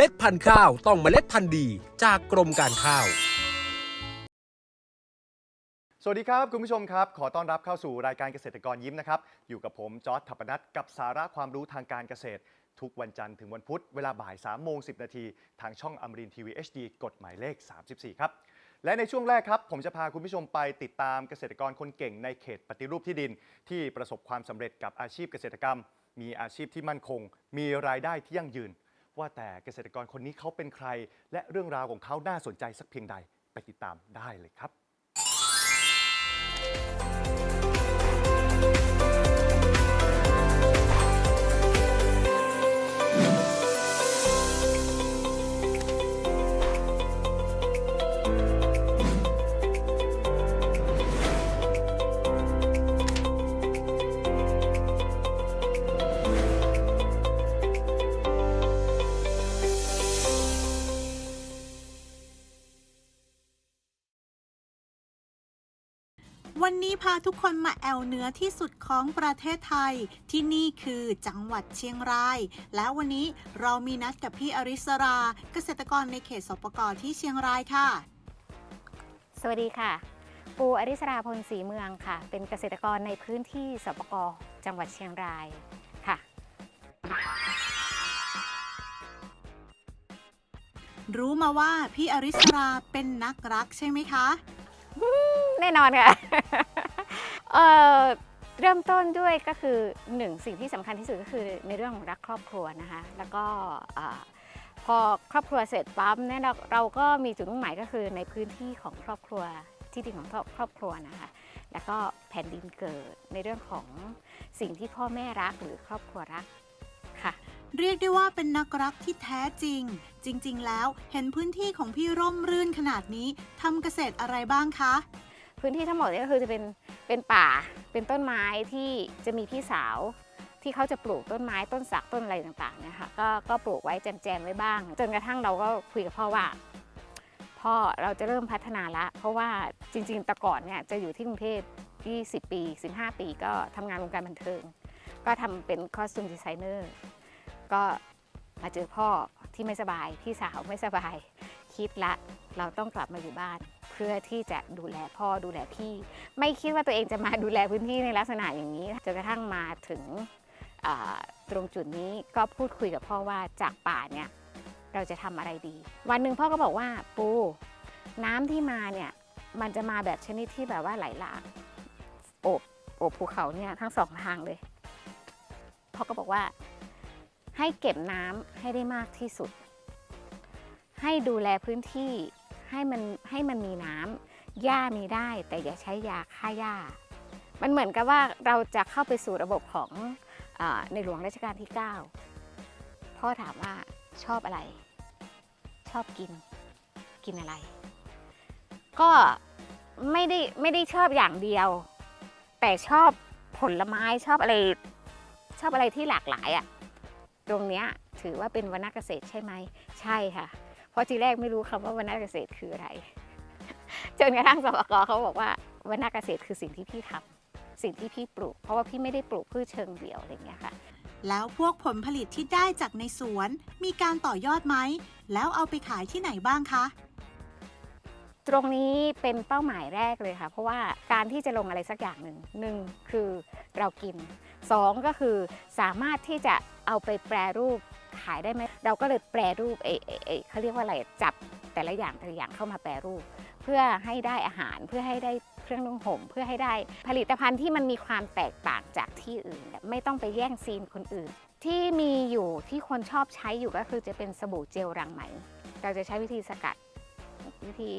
ล็ดพันธุ์ข้าวต้องเมล็ดพันธุ์ดีจากกรมการข้าว สวัสดีครับ คุณผู้ชมครับ ขอต้อนรับเข้าสู่รายการเกษตรกรยิ้มนะครับ อยู่กับผมจอร์ดทัปนัทกับสาระความรู้ทางการเกษตร ทุกวันจันทร์ถึงวันพุธเวลาบ่าย3โมง10นาที ทางช่องอมรินทีวี HD กฎหมายเลข 34 ครับและในช่วงแรกครับผมจะพาคุณผู้ชมไปติดตามเกษตรกรคนเก่งในเขตปฏิรูปที่ดิน ที่ประสบความสำเร็จกับอาชีพเกษตรกรรม มีอาชีพที่มั่นคง มีรายได้ที่ยั่งยืน ว่าแต่เกษตรกรคนนี้เขาเป็นใคร และเรื่องราวของเขาน่าสนใจสักเพียงใดไปติดตามได้เลยครับ วันนี้พาทุกคนมาแอวเหนือที่สุดของประเทศไทย ที่นี่คือจังหวัดเชียงราย แล้ววันนี้เรามีนัดกับพี่อริสรา เกษตรกรในเขตสปกที่เชียงรายค่ะ สวัสดีค่ะ ปูอริสราพลศรีเมืองค่ะ เป็นเกษตรกรในพื้นที่สปกจังหวัดเชียงรายค่ะ รู้มาว่าพี่อริสราเป็นนักรักใช่ไหมคะ แน่นอนค่ะเอ่อเริ่มต้นด้วยก็คือหนึ่งสิ่งที่สำคัญที่สุดก็คือในเรื่องของรักครอบครัวนะคะ แล้วก็พอครอบครัวเสร็จปั๊บเนี่ยเราเราก็มีจุดมุ่งหมายก็คือในพื้นที่ของครอบครัวที่ดินของครอบครัวนะคะ แล้วก็แผ่นดินเกิดในเรื่องของสิ่งที่พ่อแม่รักหรือครอบครัวรัก เรียกได้ว่าเป็นนักรักที่แท้จริง จริง ๆ แล้วเห็นพื้นที่ของพี่ร่มรื่นขนาดนี้ทำเกษตรอะไรบ้างคะ พื้นที่ทั้งหมดเนี่ยก็คือจะเป็นเป็นป่า เป็นต้นไม้ที่จะมีพี่สาว ที่เขาจะปลูกต้นไม้ต้นสักต้นอะไรต่างๆเนะคะก็ก็ปลูกไว้แจมๆไว้บ้าง จนกระทั่งเราก็คุยกับพ่อว่าพ่อเราจะเริ่มพัฒนาละเพราะว่าจริงๆแต่ก่อนเนี่ยจะอยู่ที่กรุงเทพ20 ปี 15 ปีก็ทำงานวงการบันเทิง ก็ทำเป็นคอสตูมดีไซเนอร์ ก็มาเจอพ่อที่ไม่สบายพี่สาวไม่สบายคิดละเราต้องกลับมาอยู่บ้าน เพื่อที่จะดูแลพ่อดูแลพี่ ไม่คิดว่าตัวเองจะมาดูแลพื้นที่ในลักษณะอย่างนี้จนกระทั่งมาถึงตรงจุดนี้ก็พูดคุยกับพ่อว่าจากป่าเนี่ยเราจะทำอะไรดี วันหนึ่งพ่อก็บอกว่าปูน้ำที่มาเนี่ยมันจะมาแบบชนิดที่แบบว่าไหลหลากโอบโอบภูเขาเนี่ยทั้งสองทางเลยพ่อก็บอกว่า ให้เก็บน้ำให้ได้มากที่สุด ให้ดูแลพื้นที่ให้มันให้มันมีน้ำหญ้ามีได้ แต่อย่าใช้ยาฆ่าหญ้า มันเหมือนกับว่าเราจะเข้าไปสู่ระบบของอในหลวงรัชกาลที่ 9 พ่อถามว่าชอบอะไร ชอบกินกินอะไร ก็ไม่ได้ไม่ได้ชอบอย่างเดียว แต่ชอบผลไม้ชอบอะไร ชอบอะไรที่หลากหลายอะ่ะ ตรงเนี้ยถือว่าเป็นวรรณเกษตรใช่ไหมใช่ค่ะ เพราะทีแรกไม่รู้คำว่าวรรณเกษตรคืออะไรจนกระทั่งสปกเขาบอกว่าวรรณเกษตรคือสิ่งที่พี่ทำสิ่งที่พี่ปลูก เพราะว่าพี่ไม่ได้ปลูกพืชเชิงเดี่ยวอะไรอย่างเงี้ยค่ะ แล้วพวกผลผลิตที่ได้จากในสวนมีการต่อยอดไหม แล้วเอาไปขายที่ไหนบ้างคะ ตรงนี้เป็นเป้าหมายแรกเลยค่ะ เพราะว่าการที่จะลงอะไรสักอย่างหนึ่งหนึ่งคือเรากินสองก็คือสามารถที่จะ เอาไปแปรรูปขายได้ไหมเราก็เลยแปรรูปเอเอเอเขาเรียกว่าอะไรจับแต่ละอย่างแต่ละอย่างเข้ามาแปรรูป เพื่อให้ได้อาหารเพื่อให้ได้เครื่องนุ่งห่มเพื่อให้ได้ผลิตภัณฑ์ที่มันมีความแตกต่างจากที่อื่น ไม่ต้องไปแย่งซีนคนอื่น ที่มีอยู่ที่คนชอบใช้อยู่ก็คือจะเป็นสบู่เจลรังไหม เราจะใช้วิธีสกัดวิธี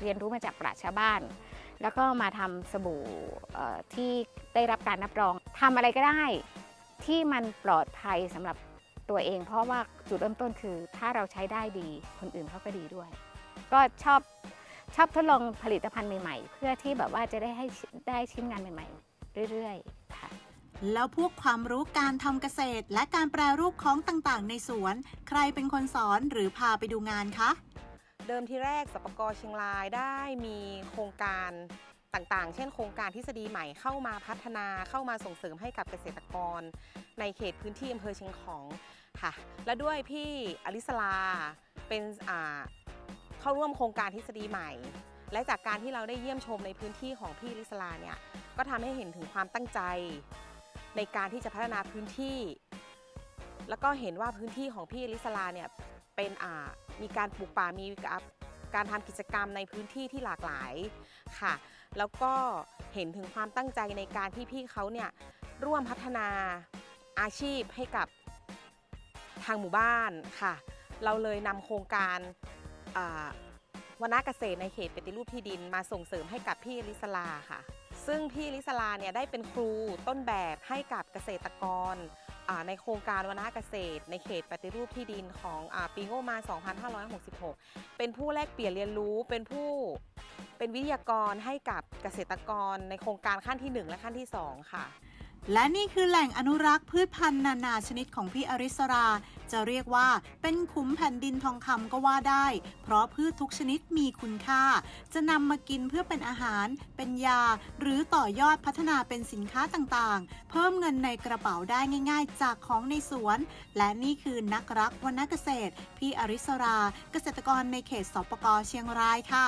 เรียนรู้มาจากปราชญ์ชาวบ้าน แล้วก็มาทำสบู่ที่ได้รับการรับรองทำอะไรก็ได้ ที่มันปลอดภัยสำหรับตัวเอง เพราะว่าจุดเริ่มต้นคือ ถ้าเราใช้ได้ดีคนอื่นเขาก็ดีด้วย ก็ชอบชอบทดลองผลิตภัณฑ์ใหม่ๆ เพื่อที่แบบว่าจะได้ให้ได้ชิ้นงานใหม่ๆ เรื่อยๆค่ะ แล้วพวกความรู้การทำเกษตร และการแปรรูปของต่างๆ ในสวน ใครเป็นคนสอนหรือพาไปดูงานคะ เดิมที่แรกสปกรเชียงรายได้มีโครงการ ต่างๆ เช่นโครงการทฤษฎีใหม่เข้ามาพัฒนาเข้ามาส่งเสริมให้กับเกษตรกร ในเขตพื้นที่อำเภอเชียงของค่ะ และด้วยพี่อลิสลาเป็นเข้าร่วมโครงการทฤษฎีใหม่ และจากการที่เราได้เยี่ยมชมในพื้นที่ของพี่อลิสลาเนี่ยก็ทำให้เห็นถึงความตั้งใจ ในการที่จะพัฒนาพื้นที่ แล้วก็เห็นว่าพื้นที่ของพี่อลิสลาเนี่ยเป็นมีการปลูกป่ามี การทำกิจกรรมในพื้นที่ที่หลากหลายค่ะ แล้วก็เห็นถึงความตั้งใจในการที่พี่เขาเนี่ยร่วมพัฒนาอาชีพให้กับทางหมู่บ้านค่ะ เราเลยนำโครงการ วนาเกษตรในเขตปฏิรูปที่ดินมาส่งเสริมให้กับพี่ลิศลาค่ะ ซึ่งพี่ลิศลาเนี่ยได้เป็นครูต้นแบบให้กับเกษตรกรในโครงการวนาเกษตร ในเขตปฏิรูปที่ดินของอปีงบประมาณ2566 เป็นผู้แลกเปลี่ยนเรียนรู้เป็นผู้เป็นวิทยากรให้กับเกษตรกรในโครงการขั้นที่ 1 และขั้นที่ 2 ค่ะ และนี่คือแหล่งอนุรักษ์พืชพันธุ์นานาชนิดของพี่อริสรา จะเรียกว่าเป็นขุมแผ่นดินทองคำก็ว่าได้ เพราะพืชทุกชนิดมีคุณค่า จะนำมากินเพื่อเป็นอาหาร เป็นยา หรือต่อยอดพัฒนาเป็นสินค้าต่างๆ เพิ่มเงินในกระเป๋าได้ง่าย ๆ จากของในสวน และนี่คือนักรักวนเกษตร พี่อริสรา เกษตรกรในเขตสปกเชียงรายค่ะ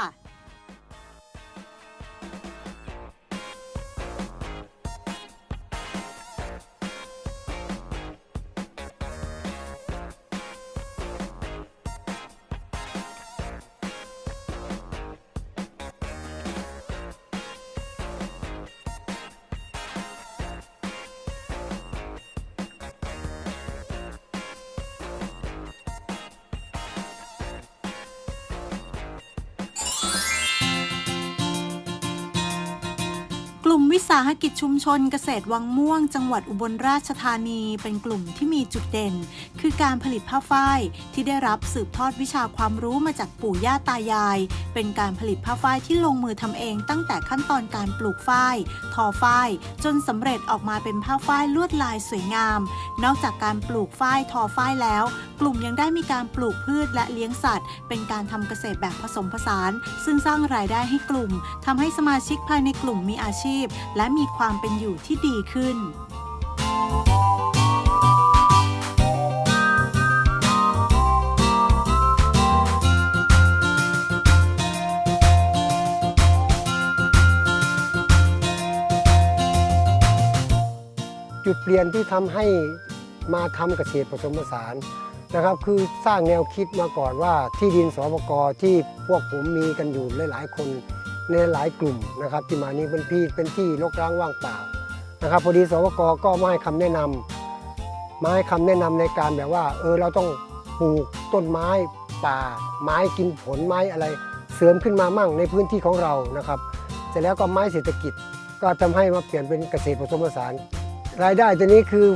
วิสาหกิจชุมชนเกษตรวังม่วง จังหวัดอุบลราชธานี เป็นกลุ่มที่มีจุดเด่น คือการผลิตผ้าฝ้ายที่ได้รับสืบทอดวิชาความรู้มาจากปู่ย่าตายาย เป็นการผลิตผ้าฝ้ายที่ลงมือทำเอง ตั้งแต่ขั้นตอนการปลูกฝ้ายทอฝ้ายจนสำเร็จออกมาเป็นผ้าฝ้ายลวดลายสวยงาม นอกจากการปลูกฝ้ายทอฝ้ายแล้ว กลุ่มยังได้มีการปลูกพืชและเลี้ยงสัตว์ เป็นการทำเกษตรแบบผสมผสาน ซึ่งสร้างรายได้ให้กลุ่มทำให้สมาชิกภายในกลุ่มมีอาชีพและมีความเป็นอยู่ที่ดีขึ้นจุดเปลี่ยนที่ทำให้มาทำเกษตรผสมผสานนะครับ คือสร้างแนวคิดมาก่อนว่าที่ดินสปกที่พวกผมมีกันอยู่หลาย ๆ คน ในหลายกลุ่มนะครับที่มานี้เป็นที่เป็นที่รกร้างว่างเปล่านะครับพอดีสปกก็มาให้คำแนะนำมาให้คำแนะนำในการแบบว่า เออเราต้องปลูกต้นไม้ป่า ไม้กินผลไม้อะไร เสริมขึ้นมามั่งในพื้นที่ของเรานะครับเสร็จแล้วก็ไม้เศรษฐกิจก็ทำให้มาเปลี่ยนเป็นเกษตรผสมผสาน รายได้ตัวนี้คือ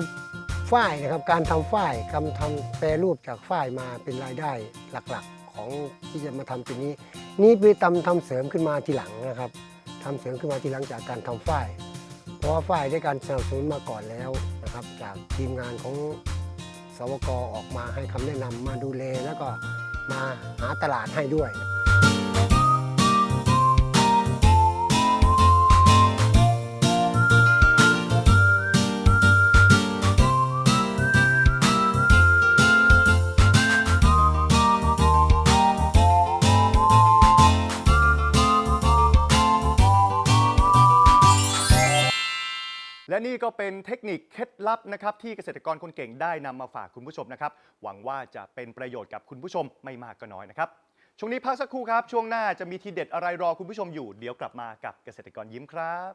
ฝ้ายนะครับการทำฝ้ายการทำแปรรูปจากฝ้ายมาเป็นรายได้หลักๆ ของที่จะมาทำตัวนี้ นี่ไปทำทำเสริมขึ้นมาทีหลังนะครับทำเสริมขึ้นมาทีหลังจากการทำฝ้าย เพราะว่าฝ้ายได้การสนับสนุนมาก่อนแล้วนะครับ จากทีมงานของสวกออกมาให้คำแนะนำมาดูแลแล้วก็มาหาตลาดให้ด้วย และนี่ก็เป็นเทคนิคเคล็ดลับนะครับที่เกษตรกรคนเก่งได้นำมาฝากคุณผู้ชมนะครับ หวังว่าจะเป็นประโยชน์กับคุณผู้ชมไม่มากก็น้อยนะครับ ช่วงนี้พักสักครู่ครับ ช่วงหน้าจะมีทีเด็ดอะไรรอคุณผู้ชมอยู่ เดี๋ยวกลับมากับเกษตรกรยิ้มครับ